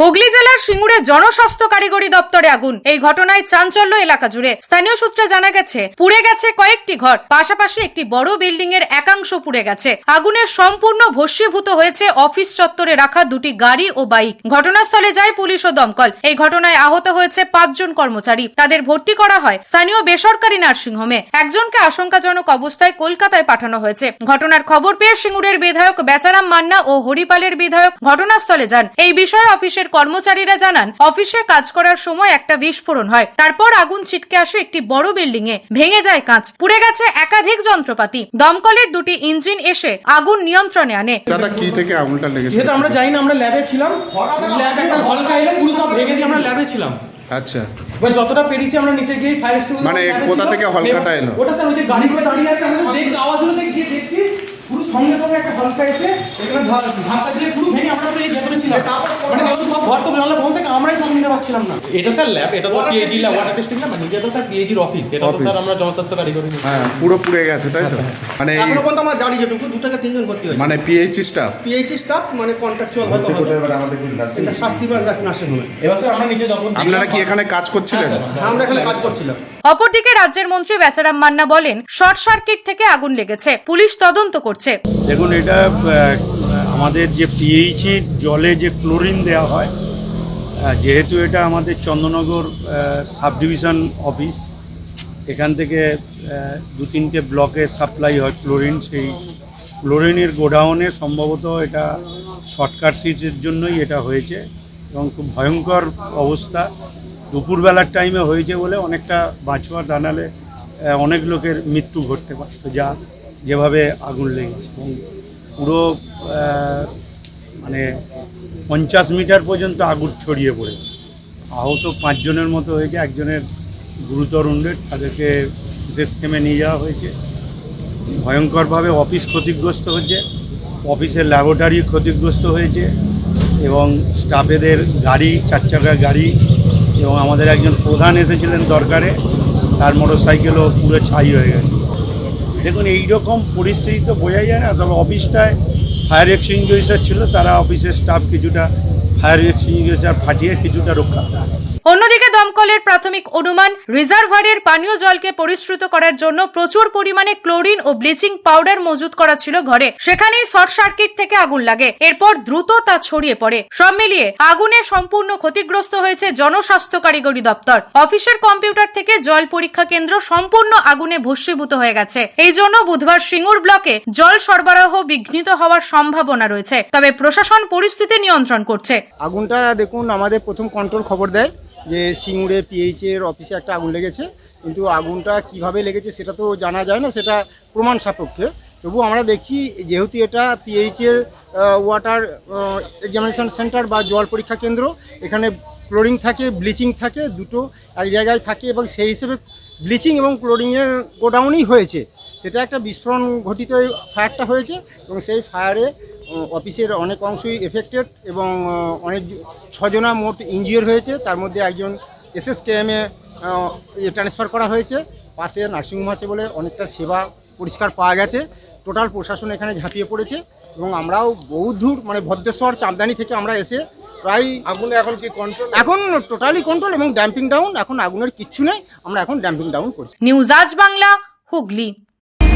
হুগলি জেলার সিঙ্গুরে জনস্বাস্থ্য কারিগরি দপ্তরে আগুন। এই ঘটনায় চাঞ্চল্য এলাকা জুড়ে। স্থানীয় সূত্রে জানা গেছে, পুড়ে গেছে কয়েকটি ঘর। পাশাপাশি একটি বড় বিল্ডিং এর একাংশ পুড়ে গেছে। আগুনের সম্পূর্ণ ভস্মীভূত হয়েছে অফিস চত্বরে রাখা দুটি গাড়ি ও বাইক। ঘটনাস্থলে যায় পুলিশ ও দমকল। এই ঘটনায় আহত হয়েছে পাঁচজন কর্মচারী। তাদের ভর্তি করা হয় স্থানীয় বেসরকারি নার্সিংহোমে। একজনকে আশঙ্কাজনক অবস্থায় কলকাতায় পাঠানো হয়েছে। ঘটনার খবর পেয়ে সিঙ্গুরের বিধায়ক বেচারাম মান্না ও হরিপালের বিধায়ক ঘটনাস্থলে যান। এই বিষয়ে অফিসের কর্মচারীরা জানান অফিসে কাজ করার সময় একটা বিস্ফোরণ হয়। তারপর আগুন ছিটকে আসে একটি বড় বিল্ডিং এ। ভেঙে যায় কাঁচ। পুড়ে গেছে একাধিক যন্ত্রপাতি। দমকলের দুটি ইঞ্জিন এসে আগুন নিয়ন্ত্রণে আনে। দাদা কি থেকে আগুনটা লেগেছে? আমরা জানি না আমরা ল্যাবে ছিলাম। ল্যাবে একটা হলকা এলো পুরো সব ভেঙে দিয়ে আমরা ল্যাবে ছিলাম। আচ্ছা। এবার যতটা পেরেছি আমরা নিচে গিয়ে ফায়ার স্টেশন মানে কোথা থেকে হলকাটা এলো? ওটা স্যার ওই যে গাড়ি করে দাঁড়িয়ে আছে আমরা দেখতে আওয়াজ হলো গিয়ে দেখছি পুরো সঙ্গে সঙ্গে একটা হলকা এসে এখানে ধাক্কা দিয়ে পুরো ভেঙে আমরা তো এই ভেতরে ছিলাম। মানে ঘর তো বলতে আমরাই সামনে নিতে পারছিলাম না। এটা স্যার ল্যাব এটা তো ল্যাব ওয়াটার টেস্টিং ল্যাব নিজে তো স্যার অফিস এটা তো স্যার আমরা জনস্বাস্থ্য কারিগরি হ্যাঁ পুরো পুড়ে গেছে তাই তো? মানে এই- এখনও পর্যন্ত আমার জানি যেটুকু দু থেকে তিনজন ভর্তি হয়েছে। মানে পিএইচি স্টাফ পিএইচি স্টাফ মানে কন্ট্রাকচুয়াল হয়তো হবে। নার্সিং হোমে এবার স্যার আমরা নিচে যখন আপনারা কি এখানে কাজ করছিলেন? হ্যাঁ, আমরা এখানে কাজ করছিলাম। অপরদিকে রাজ্যের মন্ত্রী বেচারাম মান্না বলেন শর্ট সার্কিট থেকে আগুন লেগেছে পুলিশ তদন্ত করছে। দেখুন এটা আমাদের যে পিএইচের জলে যে ক্লোরিন দেওয়া হয় যেহেতু এটা আমাদের চন্দ্রনগর সাব ডিভিশন অফিস এখান থেকে দু তিনটে ব্লকে সাপ্লাই হয় ক্লোরিন সেই ক্লোরিনের গোডাউনে সম্ভবত এটা শর্টকাট সিটের জন্যই এটা হয়েছে এবং খুব ভয়ঙ্কর অবস্থা। দুপুরবেলার টাইমে হয়েছে বলে অনেকটা বাঁচোয়া দানালে অনেক লোকের মৃত্যু ঘটতে পারত যা, যেভাবে আগুন লেগেছে। এবং পুরো মানে পঞ্চাশ মিটার পর্যন্ত আগুন ছড়িয়ে পড়েছে। আহত পাঁচজনের মতো হয়েছে, একজনের গুরুতর উন্ডেড তাদেরকে বিশেষ কেমে নিয়ে যাওয়া হয়েছে। ভয়ঙ্করভাবে অফিস ক্ষতিগ্রস্ত হচ্ছে অফিসের ল্যাবরেটরি ক্ষতিগ্রস্ত হয়েছে এবং স্টাফেদের গাড়ি চার চাকার গাড়ি এবং আমাদের একজন প্রধান এসেছিলেন দরকারে, তার মোটর সাইকেলও পুরো ছাই হয়ে গেছে। দেখুন, এইরকম পরিস্থিতি তো বোঝা যায় না। তবে অফিসটায় ফায়ার এক্সটিংগুইশার ছিল, তারা অফিসের স্টাফ কিছুটা ফায়ার এক্সটিংগুইশার ফাটিয়ে কিছুটা রক্ষা। অন্যদিকে দমকলের প্রাথমিক অনুমান, রিজার্ভারের পানীয় জলকে পরিশ্রুত করার জন্য প্রচুর পরিমাণে ক্লোরিন ও ব্লিচিং পাউডার মজুত করা ছিল ঘরে। সেখানেই শর্ট সার্কিট থেকে আগুন লাগে। এরপর দ্রুত তা ছড়িয়ে পড়ে। সব মিলিয়ে আগুনে সম্পূর্ণ ক্ষতিগ্রস্ত হয়েছে জনস্বাস্থ্য কারিগরি দপ্তর। অফিসের কম্পিউটার থেকে জল পরীক্ষা কেন্দ্র সম্পূর্ণ আগুনে ভস্মীভূত হয়ে গেছে। এই জন্য বুধবার সিঙ্গুর ব্লকে জল সরবরাহ বিঘ্নিত হওয়ার সম্ভাবনা রয়েছে। তবে প্রশাসন পরিস্থিতি নিয়ন্ত্রণ করছে। আগুনটা দেখুন, আমাদের প্রথম কন্ট্রোল খবর দেয়। যে সিঙ্গুরে, পিএইচের অফিসে একটা আগুন লেগেছে, কিন্তু আগুনটা কীভাবে লেগেছে সেটা তো জানা যায় না, সেটা প্রমাণ সাপেক্ষে। তবু আমরা দেখছি যেহেতু এটা পিএইচের ওয়াটার এক্সামিনেশন সেন্টার বা জল পরীক্ষা কেন্দ্র, এখানে ক্লোরিং থাকে ব্লিচিং থাকে, দুটো এক জায়গায় থাকে এবং সেই হিসেবে ব্লিচিং এবং ক্লোরিনের গোডাউনই হয়েছে। সেটা একটা বিস্ফোরণ ঘটিত ফায়ারটা হয়েছে এবং সেই ফায়ারে অফিসের অনেক অংশই এফেক্টেড এবং অনেক ছজনা মোট ইঞ্জিওর হয়েছে। তার মধ্যে একজন এসএসকেএমে ট্রান্সফার করা হয়েছে। পাশে নার্সিংহোম আছে বলে অনেকটা সেবা পরিষ্কার পাওয়া গেছে। টোটাল প্রশাসন এখানে ঝাঁপিয়ে পড়েছে এবং আমরাও বহু দূর মানে ভদ্রেশ্বর চাঁদদানি থেকে আমরা এসে প্রায় আগুনে এখন কি কন্ট্রোল এখন টোটালি কন্ট্রোল এবং ড্যাম্পিং ডাউন এখন আগুনের কিচ্ছু নেই। আমরা এখন ড্যাম্পিং ডাউন করছি। নিউজ আজ বাংলা হুগলি।